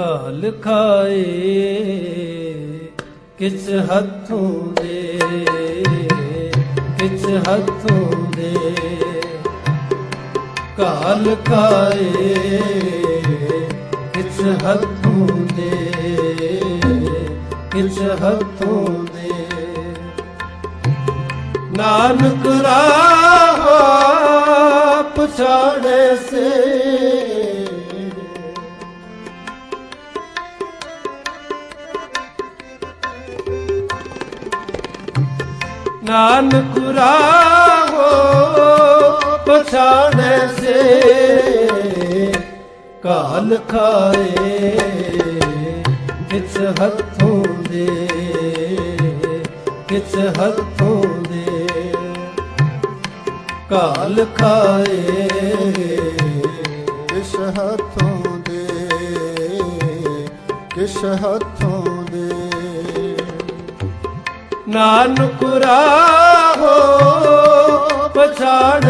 ਕਾਲ ਖਾਏ ਕਿਸ ਹੱਥੋਂ ਦੇ ਕਿਸ ਹੱਥੋਂ ਦੇ। ਕਾਲ ਖਾਏ ਕਿਸ ਹੱਥੋਂ ਦੇ ਕਿਸ ਹੱਥੋਂ ਦੇ। ਨਾਨਕ ਰਾਹ ਪਛਾੜੇ ਸੇ ਨਾਨਕ ਰਾਹੋ ਪਛਾੜੇ ਸੇ, ਕਾਲ ਖਾਏ ਕਿਸ ਹੱਥੋਂ ਦੇ ਕਿਸ ਹੱਥੋਂ ਦੇ। ਕਾਲ ਖਾਏ ਕਿਸ ਹੱਥੋਂ ਦੇ ਕਿਸ ਹੱਥੋਂ ਦੇ। ਨਾਨਕ ਰਾਹੋ ਪਛਾੜ